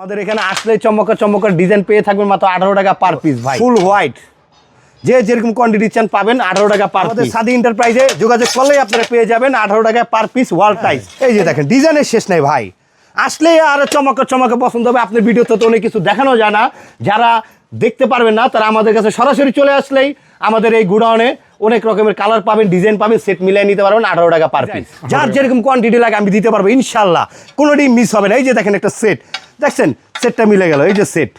আমাদের এখানে আসলে চমকা চমকার ডিজাইন পেয়ে থাকবেন মাত্র আঠারো টাকা পার পিস ভাই। ফুল হোয়াইট যে যেরকম কোয়ান্টিটি চান পাবেন আঠারো টাকা পার পিস সাদি এন্টারপ্রাইজে যোগাযোগ করলেই আপনারা পেয়ে যাবেন আঠারো টাকা পার পিস ওয়াল টাইস এই যে দেখেন ডিজাইনের শেষ নেই ভাই। আসলে আর চমকা চমকা পছন্দ হবে। আপনার ভিডিওতে তো অনেক কিছু দেখানো যায় না। যারা দেখতে পারবেন না তারা আমাদের কাছে সরাসরি চলে আসলেই আমাদের এই গুডাউনে অনেক রকমের কালার পাবেন ডিজাইন পাবেন সেট মিলিয়ে নিতে পারবেন আঠারো টাকা পার পিস যার যেরকম কোয়ান্টিটি লাগে আমি দিতে পারব ইনশাল্লাহ। কোনোটি মিস হবে না। এই যে দেখেন একটা সেট দেখছেন সেটটা মিলে গেল এই যে সেট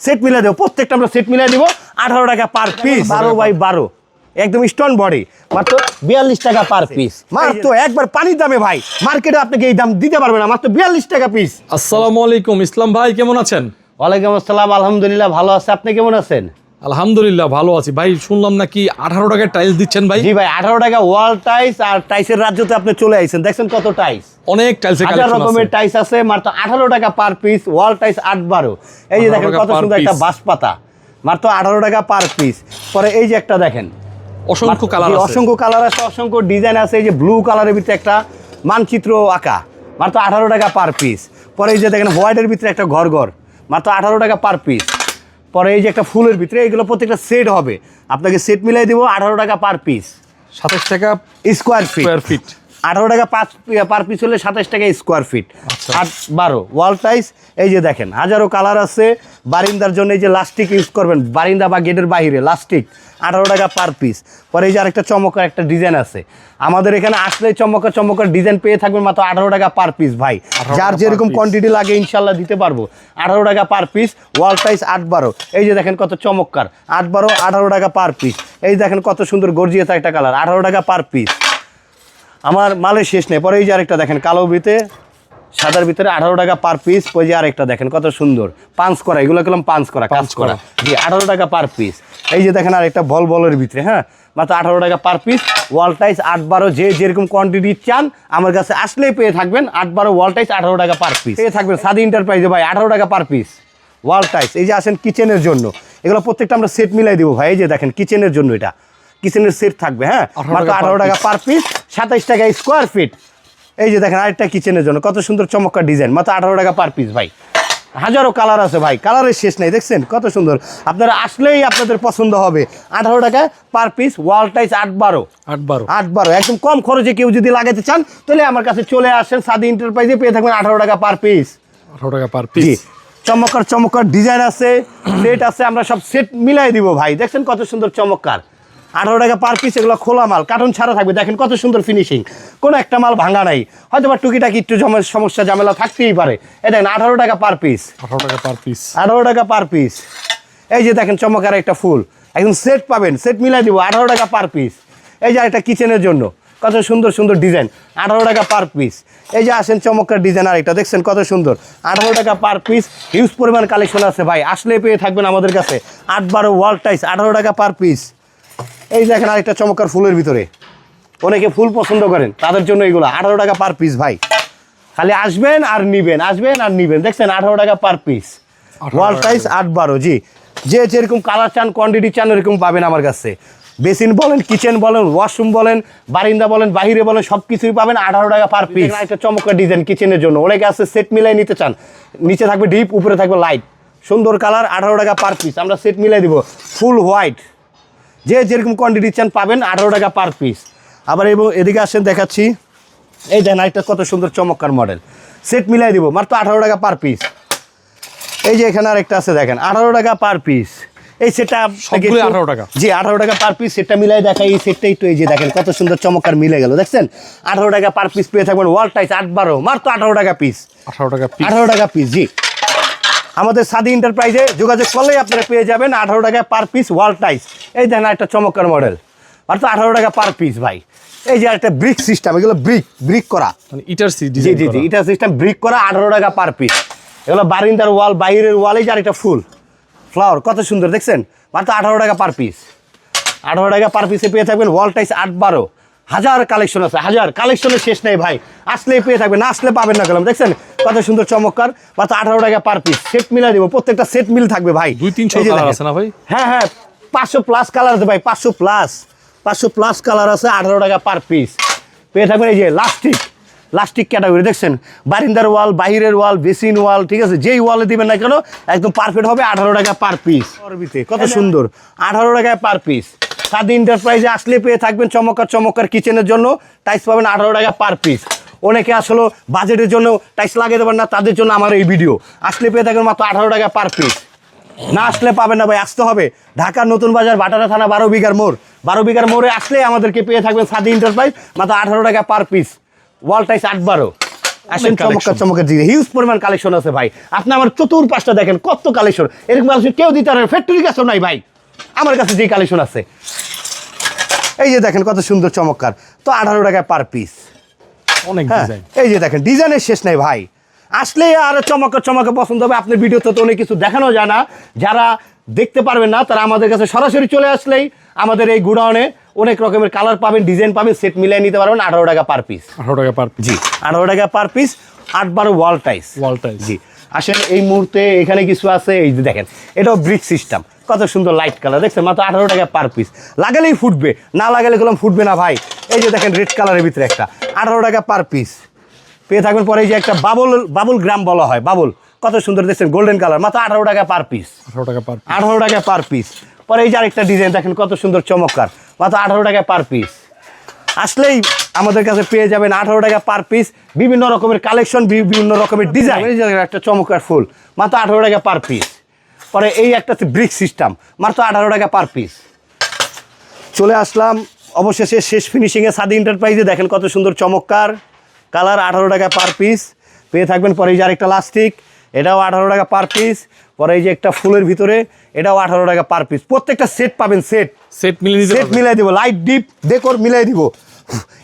সেট মিলে দেবো প্রত্যেকটা আমরা সেট মিলে দেবো আঠারো টাকা পার পিস বারো বাই বারো। একদম স্টোন বডি মাত্র বিয়াল্লিশ টাকা পার পিস মাত্র একবার পানির দামে ভাই মার্কেটে আপনাকে এই দাম দিতে পারবে না মাত্র বিয়াল্লিশ টাকা পিস আসসালামু আলাইকুম ইসলাম ভাই কেমন আছেন? ওয়ালাইকুম আসসালাম আলহামদুলিল্লাহ ভালো আছে। আপনি কেমন আছেন? আলহামদুলিল্লাহ ভালো আছি। ভাই শুনলাম নাকি আঠারো টাকায় টাইলস দিচ্ছেন ভাই? জি ভাই আঠারো টাকা ওয়াল টাইস আর টাইসের রাজ্যতে আপনি চলে আইছেন। দেখছেন কত টাইস অনেক টাইলস হাজার রকমের টাইস আছে মাত্র আঠারো টাকা পার পিস ওয়াল টাইস আট বারো। এই যে দেখেন কত সুন্দর একটা। বাঁশ পাতা মাত্র আঠারো টাকা পার পিস পরে এই যে একটা দেখেন। অসংখ্য কালার অসংখ্য কালার আছে অসংখ্য ডিজাইন আছে। এই যে ব্লু কালারের ভিতরে একটা মানচিত্র আঁকা। মাত্র আঠারো টাকা পার পিস পরে এই যে দেখেন হোয়াইটের ভিতরে একটা ঘর ঘর মাত্র আঠারো টাকা পার পিস পরে এই যে একটা ফুলের ভিতরে এগুলো প্রত্যেকটা সেট হবে। আপনাকে সেট মিলাই দেবো আঠারো টাকা পার পিস সাতাশ টাকা স্কোয়ার ফিট স্কোয়ার ফিট আঠারো টাকা পাঁচ পার পিস হলে সাতাশ টাকা স্কোয়ার ফিট। আট বারো ওয়াল টাইস এই যে দেখেন হাজারো কালার আছে। বারিন্দার জন্য এই যে লাস্টিক ইউজ করবেন বারিন্দা বা গেটের বাহিরে লাস্টিক আঠারো টাকা পার পিস পরে এই যে আরেকটা চমকার একটা ডিজাইন আছে। আমাদের এখানে আসলে চমকা চমকার ডিজাইন পেয়ে থাকবেন মাত্র আঠারো টাকা পার পিস ভাই। যার যেরকম কোয়ান্টিটি লাগে ইনশাল্লাহ দিতে পারব। আঠারো টাকা পার পিস ওয়াল সাইজ আট বারো। এই যে দেখেন কত চমৎকার। আট বারো আঠারো টাকা পার পিস এই দেখেন কত সুন্দর গর্জিয়াস একটা কালার আঠারো টাকা পার পিস আমার মালের শেষ নেই। পরে এই যে আরেকটা দেখেন কালো ভিতরে সাদার ভিতরে আঠারো টাকা পার পিস ওই যে আরেকটা দেখেন কত সুন্দর। পাঁচ করা এগুলো করলাম পাঁচ করা কাজ করা। করা। জি আঠারো টাকা পার পিস এই যে দেখেন আরেকটা বল বলের ভিতরে হ্যাঁ? মাত্র আঠারো টাকা পার পিস ওয়াল টাইস আট বারো যে যেরকম কোয়ান্টিটি চান আমার কাছে আসলেই পেয়ে থাকবেন আট বারো ওয়াল টাইস আঠারো টাকা পার পিস পেয়ে থাকবেন। সাদি এন্টারপ্রাইজে ভাই আঠারো টাকা পার পিস ওয়াল টাইস এই যে আসেন কিচেনের জন্য। এগুলো প্রত্যেকটা আমরা সেট মিলাই দিব ভাই এই যে দেখেন কিচেনের জন্য এটা। কিচেনের সেট থাকবে হ্যাঁ? মাত্র আঠারো টাকা পার পিস সাতাইশ টাকা স্কোয়ার ফিট এই যে দেখেন আরেকটা কিচেনের জন্য কত সুন্দর চমৎকার ডিজাইন মাত্র আঠারো টাকা পার পিস ভাই। হাজারো কালার আছে ভাই কালারের শেষ নাই দেখছেন? কত সুন্দর। আপনারা আসলেই আপনাদের পছন্দ হবে। আঠারো টাকা পার পিস ওয়াল টাইস আট বারো। আট বারো। আট বারো একদম কম খরচে কেউ যদি লাগাতে চান তাহলে আমার কাছে চলে আসেন সাদি এন্টারপ্রাইজে পেয়ে থাকবেন আঠারো টাকা পার পিস আঠারো টাকা পার পিস চমৎকার চমৎকার ডিজাইন আছে সেট আছে আমরা সব সেট মিলাই দিব ভাই। দেখছেন কত সুন্দর চমৎকার। আঠারো টাকা পার পিস এগুলো খোলা মাল কার্টন ছাড়া থাকবে। দেখেন কত সুন্দর ফিনিশিং কোনো একটা মাল ভাঙা নাই। হয়তো বা টুকিটাকি একটু জমের সমস্যা ঝামেলা থাকতেই পারে। এ দেখেন আঠারো টাকা পার পিস আঠারো টাকা পার পিস আঠারো টাকা পার পিস এই যে দেখেন চমৎকার একটা ফুল। একদম সেট পাবেন সেট মিলাই দিব আঠারো টাকা পার পিস এই যে একটা কিচেনের জন্য। কত সুন্দর সুন্দর ডিজাইন আঠারো টাকা পার পিস এই যে আসেন চমৎকার ডিজাইন আরেকটা দেখছেন কত সুন্দর। আঠারো টাকা পার পিস হিউজ পরিমাণ কালেকশন আছে ভাই। আসলে পেয়ে থাকবেন আমাদের কাছে। আট বারো ওয়াল টাইস আঠারো টাকা পার পিস এই দেখেন আরেকটা চমৎকার ফুলের ভিতরে। অনেকে ফুল পছন্দ করেন তাদের জন্য এগুলো আঠারো টাকা পার পিস ভাই। খালি আসবেন আর নিবেন আসবেন আর নিবেন। দেখছেন আঠারো টাকা পার পিস 18 ওয়াল টাইস আট বারো জি। যে যেরকম কালার চান কোয়ান্টিটি চান এরকম পাবেন আমার কাছে। বেসিন বলেন কিচেন বলেন ওয়াশরুম বলেন বারিন্দা বলেন বাহিরে বলেন সব কিছুই পাবেন আঠারো টাকা পার পিস একটা চমৎকার ডিজাইন কিচেনের জন্য। অনেকে আছে সেট মিলাই নিতে চান। নিচে থাকবে ডিপ উপরে থাকবে লাইট সুন্দর কালার আঠারো টাকা পার পিস আমরা সেট মিলাই দিব ফুল হোয়াইট যে যেরকম কোয়ান্টিটি চান পাবেন আঠারো টাকা পার পিস আবার এবং এদিকে আসেন দেখাচ্ছি। এই দেখেন আরেকটা কত সুন্দর চমৎকার মডেল সেট মিলাই দিব মাত্র আঠারো টাকা পার পিস এই যে এখানে আরেকটা আছে দেখেন আঠারো টাকা পার পিস এই সেটটা 18 টাকা? জি আঠারো টাকা পার পিস সেটটা মিলাই দেখা এই সেটটা একটু এই যে দেখেন কত সুন্দর চমৎকার মিলে গেল। দেখছেন? আঠারো টাকা পার পিস পেয়ে থাকবেন ওয়াল টাইস আট বারো মাত্র আঠারো টাকা পিস আঠারো টাকা আঠারো টাকা পিস জি। আমাদের সাদি এন্টারপ্রাইজে যোগাযোগ করলেই আপনারা পেয়ে যাবেন আঠারো টাকা পার পিস ওয়াল টাইস এই দেখেন একটা চমৎকার মডেল মাত্র আঠারো টাকা পার পিস ভাই। এই যে একটা ব্রিক সিস্টেম এগুলো ব্রিক ব্রিক করা। মানে ইটার সি জি জি জি এটা সিস্টেম ব্রিক করা আঠারো টাকা পার পিস এগুলো বারিন্দার ওয়াল বাইরের ওয়ালে যে আরেকটা ফুল। ফ্লাওয়ার কত সুন্দর দেখছেন? মাত্র আঠারো টাকা পার পিস আঠারো টাকা পার পিসে পেয়ে থাকবেন ওয়াল টাইস আট বারো। হাজার কালেকশন আছে হাজার কালেকশনের শেষ নেই ভাই। আসলেই পেয়ে থাকবে না আসলে পাবেন না গেলাম দেখছেন? কত সুন্দর চমৎকার। বা তো আঠারো টাকা পার পিস সেট মিলাই দিব প্রত্যেকটা সেট মিল থাকবে ভাই। দুই তিনশো আছে না ভাই? হ্যাঁ হ্যাঁ পাঁচশো প্লাস কালার আছে ভাই পাঁচশো প্লাস পাঁচশো প্লাস কালার আছে আঠারো টাকা পার পিস পেয়ে থাকবেন এই যে লাস্টিক লাস্টিক ক্যাটাগরি দেখছেন? বারিন্দার ওয়াল বাহিরের ওয়াল বেসিন ওয়াল ঠিক আছে? যেই ওয়ালে দিবেন না কেন একদম পারফেক্ট হবে আঠারো টাকা পার পিস কত সুন্দর আঠারো টাকায় পার পিস সাদি এন্টারপ্রাইজে আসলে পেয়ে থাকবেন চমৎকার চমৎকার কিচেনের জন্য। টাইস পাবেন আঠারো টাকা পার পিস অনেকে আসলে বাজেটের জন্য টাইস লাগিয়ে দেবেন না তাদের জন্য আমার এই ভিডিও আসলে পেয়ে থাকবেন মাত্র আঠারো টাকা পার পিস না আসলে পাবেন না ভাই আসতে হবে। ঢাকার নতুন বাজার বাটারা থানা বারো বিঘার মোড়। বারো বিঘার মোড়ে আসলে আমাদেরকে পেয়ে থাকবেন সাদি এন্টারপ্রাইজ মাত্র আঠারো টাকা পার পিস ওয়াল টাইস আট বারো। আসেন চমৎকার। চমৎকার জিনিস। হিউজ পরিমাণ কালেকশন আছে ভাই। আপনি আমার চতুর পাঁচটা দেখেন কত কালেকশন এরকম কালেকশন কেউ দিতে পারে ফ্যাক্টরি কাছেও নাই ভাই। আমার কাছে যে কালেকশন আছে। এই যে দেখেন কত সুন্দর চমৎকার। তো আঠারো টাকা পার পিস অনেক হ্যাঁ এই যে দেখেন ডিজাইনের শেষ নাই ভাই। আসলে আরও চমকে চমকে পছন্দ হবে। আপনার ভিডিওতে তো অনেক কিছু দেখানো যায় না। যারা দেখতে পারবেন না তারা আমাদের কাছে সরাসরি চলে আসলেই আমাদের এই গুডাউনে অনেক রকমের কালার পাবেন ডিজাইন পাবেন সেট মিলিয়ে নিতে পারবেন আঠারো টাকা পার পিস আঠারো টাকা পার জি আঠারো টাকা পার পিস আট বারো ওয়াল টাইস ওয়াল টাইস জি আসেন এই মুহূর্তে এখানে কিছু আছে এই যে দেখেন এটাও ব্রিক সিস্টেম কত সুন্দর লাইট কালার দেখছেন? মাত্র আঠারো টাকা পার পিস লাগালেই ফুটবে না লাগালে গেলাম ফুটবে না ভাই। এই যে দেখেন রেড কালারের ভিতরে একটা আঠারো টাকা পার পিস পেয়ে থাকবেন পরে এই যে একটা বাবল বাবুল গ্রাম বলা হয় বাবুল কত সুন্দর দেখছেন গোল্ডেন কালার মাত্র আঠারো টাকা পার পিস আঠারো টাকা পার আঠারো টাকা পার পিস পরে এই যে আরেকটা ডিজাইন দেখেন কত সুন্দর চমৎকার মাত্র আঠারো টাকা পার পিস আসলেই আমাদের কাছে পেয়ে যাবেন আঠারো টাকা পার পিস বিভিন্ন রকমের কালেকশন বিভিন্ন রকমের ডিজাইন একটা চমৎকার ফুল মাত্র আঠারো টাকা পার পিস পরে এই একটা ব্রিক সিস্টেম মাত্র আঠারো টাকা পার পিস চলে আসলাম অবশেষে শেষ ফিনিশিংয়ে সাদি এন্টারপ্রাইজে দেখেন কত সুন্দর চমৎকার। কালার আঠারো টাকা পার পিস পেয়ে থাকবেন পরে এই যে আরেকটা লাস্টিক এটাও আঠারো টাকা পার পিস পরে এই যে একটা ফুলের ভিতরে এটাও আঠারো টাকা পার পিস প্রত্যেকটা সেট পাবেন সেট সেট মিলিয়ে সেট মিলাই দিব লাইট ডিপ ডেকোর মিলাই দিব।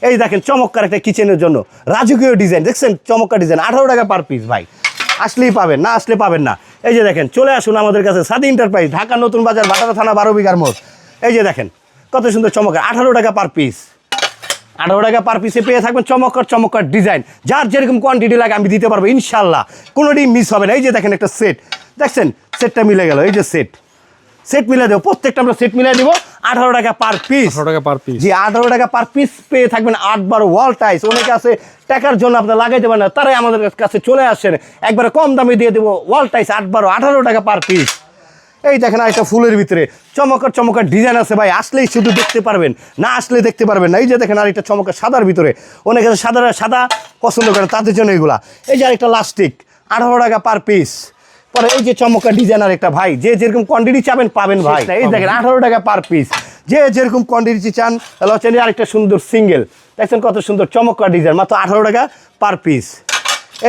এই দেখেন চমৎকার একটা কিচেনের জন্য। রাজকীয় ডিজাইন দেখছেন? চমৎকার ডিজাইন আঠারো টাকা পার পিস ভাই। আসলেই পাবেন না আসলে পাবেন না। এই যে দেখেন, চলে আসুন আমাদের কাছে সাদি এন্টারপ্রাইজ ঢাকা নতুন বাজার ভাটারা থানা, বারো বিঘার মোড়। এই যে দেখেন, কত সুন্দর চমৎকার আঠারো টাকা পার পিস আঠারো টাকা পার পিসে পেয়ে থাকবেন চমৎকার চমৎকার ডিজাইন যার যেরকম কোয়ান্টিটি লাগে আমি দিতে পারব ইনশাল্লাহ কোনোটি মিস হবে না। এই যে দেখেন একটা সেট দেখছেন? সেটটা মিলে গেল। এই যে সেট সেট মিলে দেবো। প্রত্যেকটা আমরা সেট মিলে দেবো আঠারো টাকা পার পিস আঠারো টাকা পার পিস জি আঠারো টাকা পার পিস পেয়ে থাকবেন আট বার ওয়াল টাইস অনেকে আছে টাকার জন্য আপনার লাগাইতে পারেন না তারাই আমাদের কাছে চলে আসছেন একবারে কম দামে দিয়ে দেবো ওয়াল টাইস আট বারো আঠারো টাকা পার পিস এই দেখেন একটা ফুলের ভিতরে। চমকার চমৎকার ডিজাইন আছে ভাই। আসলেই শুধু দেখতে পারবেন না আসলে দেখতে পারবেন না। এই যে দেখেন আর আরেকটা চমৎকার সাদার ভিতরে। অনেকে আছে সাদা সাদা পছন্দ করে তাদের জন্য এগুলা। এই যে আরেকটা লাস্টিক আঠারো টাকা পার পিস পরে এই যে চমৎকার ডিজাইন আর একটা ভাই যে যেরকম কোয়ান্টিটি চাবেন পাবেন ভাই। এই দেখেন আঠারো টাকা পার পিস যে যেরকম কোয়ান্টিটি চান তাহলে হচ্ছে আরেকটা সুন্দর সিঙ্গেল দেখছেন কত সুন্দর চমৎকার ডিজাইন মাত্র আঠারো টাকা পার পিস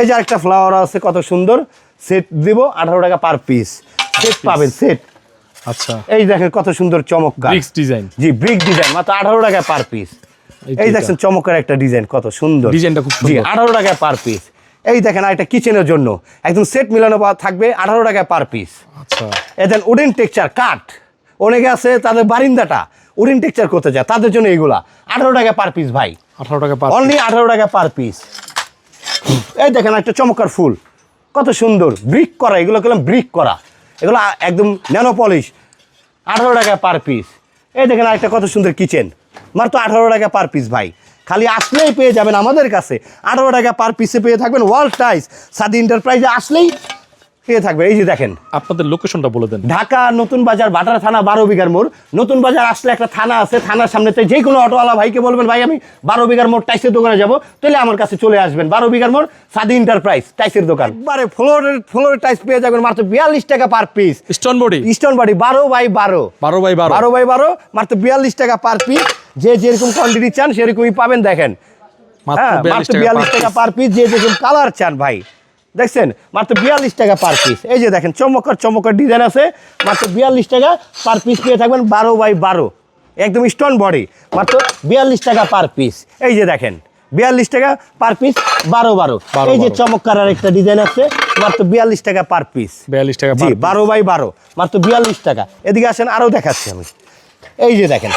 এই যে আরেকটা ফ্লাওয়ার আছে কত সুন্দর। সেট দিব আঠারো টাকা পার পিস সেট পাবেন সেট আচ্ছা। এই দেখেন কত সুন্দর চমৎকার। ডিজাইন জি ব্রিক ডিজাইন মাত্র আঠারো টাকা পার পিস এই এই দেখছেন চমৎকার একটা ডিজাইন কত সুন্দর। ডিজাইনটা খুব আঠারো টাকা পার পিস এই দেখেন আর একটা কিচেনের জন্য। একদম সেট মিলানো পাওয়া থাকবে আঠারো টাকা পার পিস আচ্ছা। এদেন উডেন টেক্সচার কাঠ। অনেকে আছে তাদের বারিন্দাটা উডেন টেক্সচার করতে চায় তাদের জন্য এইগুলা আঠারো টাকা পার পিস ভাই। আঠারো টাকা পার অনলি আঠারো টাকা পার পিস এই দেখেন একটা চমৎকার ফুল। কত সুন্দর। ব্রিক করা এগুলো করলাম ব্রিক করা। এগুলো একদম ন্যানো পলিশ আঠারো টাকা পার পিস এই দেখেন আরেকটা কত সুন্দর কিচেন মাত্র আঠারো টাকা পার পিস ভাই। খালি আসলেই পেয়ে যাবেন আমাদের কাছে। আঠারো টাকা পার পিসে পেয়ে থাকবেন ওয়ার্ল্ড টাইস সাদি এন্টারপ্রাইজে আসলেই পেয়ে থাকবে এই যে দেখেন। আপনাদের লোকেশনটা বলে দেন। ঢাকা নতুন বাজার বাটারা থানা বারো বিঘার মোড়। নতুন বাজার আসলে একটা থানা আছে থানার সামনেতে যে কোনো অটোওয়ালা ভাইকে বলবেন ভাই আমি বারো বিঘার মোড় টাইসের দোকানে যাব। তাহলে আমার কাছে চলে আসবেন। বারো বিঘার মোড় সাদি এন্টারপ্রাইজ টাইসের দোকান। বারে ফ্লোরের ফ্লোরের টাইস পেয়ে যাবেন মাত্র বিয়াল্লিশ টাকা পার পিস স্টোন বডি ইস্টন বাড়ি বারো বাই বারো। বারো বাই বারো? বারো বাই বারো মাত্র বিয়াল্লিশ টাকা পার পিস যে যেরকম কোয়ান্টিটি চান সেরকমই পাবেন দেখেন। মাত্র হ্যাঁ মাত্র বিয়াল্লিশ টাকা পার পিস যে যেরকম কালার চান ভাই। দেখছেন? মাত্র বিয়াল্লিশ টাকা পার পিস এই যে দেখেন চমৎকার চমৎকার ডিজাইন আছে। মাত্র বিয়াল্লিশ টাকা পার পিস পেয়ে থাকবেন বারো বাই বারো। একদম স্টোন বডি মাত্র বিয়াল্লিশ টাকা পার পিস এই যে দেখেন বিয়াল্লিশ টাকা পার পিস বারো বারো। এই যে। চমৎকার আর একটা ডিজাইন আছে মাত্র বিয়াল্লিশ টাকা পার পিস বিয়াল্লিশ টাকা জি বারো বাই বারো। মাত্র বিয়াল্লিশ টাকা। এদিকে আসেন আরও দেখাচ্ছি আমি। এই যে দেখেন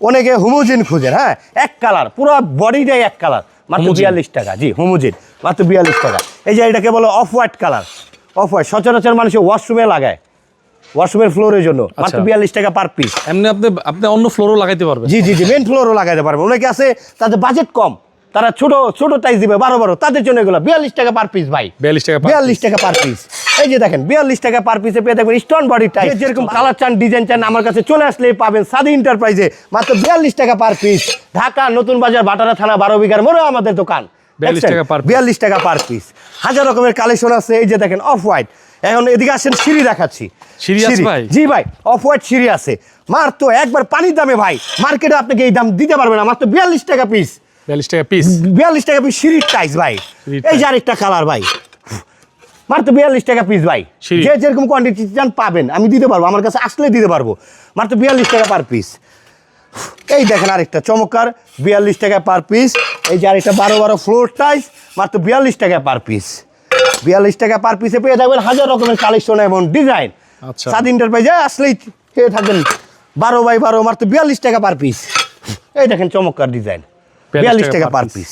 অনেকে হোমোজিন খুঁজেন হ্যাঁ? এক কালার পুরো বডিটাই এক কালার। মাত্র বিয়াল্লিশ টাকা জি হোমোজিন মাত্র বিয়াল্লিশ টাকা। এই যে এটাকে বলো off white colour off white সচরাচর মানুষ ওয়াশরুমে লাগায় ওয়াশরুমের ফ্লোরের জন্য মাত্র আচ্ছা। বিয়াল্লিশ টাকা পার পিস এমনি আপনি আপনি অন্য ফ্লোরও লাগাইতে পারবেন। জি জি জি মেন ফ্লোরও লাগাইতে পারবেন। অনেকে আছে তাদের বাজেট কম তারা ছোট ছোট টাইস দিবে বারো বারো তাদের জন্য এগুলো। বিয়াল্লিশ টাকা পার পিস ভাই। বিয়াল্লিশ টাকা বিয়াল্লিশ টাকা পার পিস এই যে দেখেন বিয়াল্লিশ টাকা পার পিসে পেয়ে দেখবেন স্টোন বডি টাইপ যেরকম কালার চান ডিজাইন চান আমার কাছে চলে আসলেই পাবেন সাদি এন্টারপ্রাইজে মাত্র বিয়াল্লিশ টাকা পার পিস ঢাকা নতুন বাজার বাটারা থানা বারো বিঘার মোড়ে আমাদের দোকান। 42 টাকা per বিয়াল্লিশ টাকা পার পিস হাজার রকমের কালেকশন আছে এই যে দেখেন অফ হোয়াইট এখন এদিকে আসেন সিঁড়ি দেখাচ্ছি। জি ভাই অফ হোয়াইট সিঁড়ি আছে। মার তো একবার পানির দামে ভাই মার্কেটে আপনাকে এই দাম দিতে পারবে না মাত্র বিয়াল্লিশ টাকা পিস বিয়াল্লিশ টাকা পিস বিয়াল্লিশ টাকা পিস সিঁড়ির টাইস ভাই। এই যে আরেকটা কালার ভাই। মাত্র বিয়াল্লিশ টাকা পিস ভাই। যে যেরকম কোয়ান্টিটি চান পাবেন আমি দিতে পারব আমার কাছে আসলে দিতে পারব। মাত্র বিয়াল্লিশ টাকা পার পিস এই দেখেন আরেকটা চমৎকার বিয়াল্লিশ টাকা পার পিস এই যে আরেকটা বারো বারো ফ্লোর টাইস মাত্র বিয়াল্লিশ টাকা পার পিস বিয়াল্লিশ টাকা পার পিসে পেয়ে যাবেন হাজার রকমের কালেকশন এবং ডিজাইন। সাত ইন্টারপ্রাইজে আসলেই পেয়ে থাকবেন বারো বাই বারো মাত্র বিয়াল্লিশ টাকা পার পিস এই দেখেন চমৎকার ডিজাইন বিয়াল্লিশ টাকা পার পিস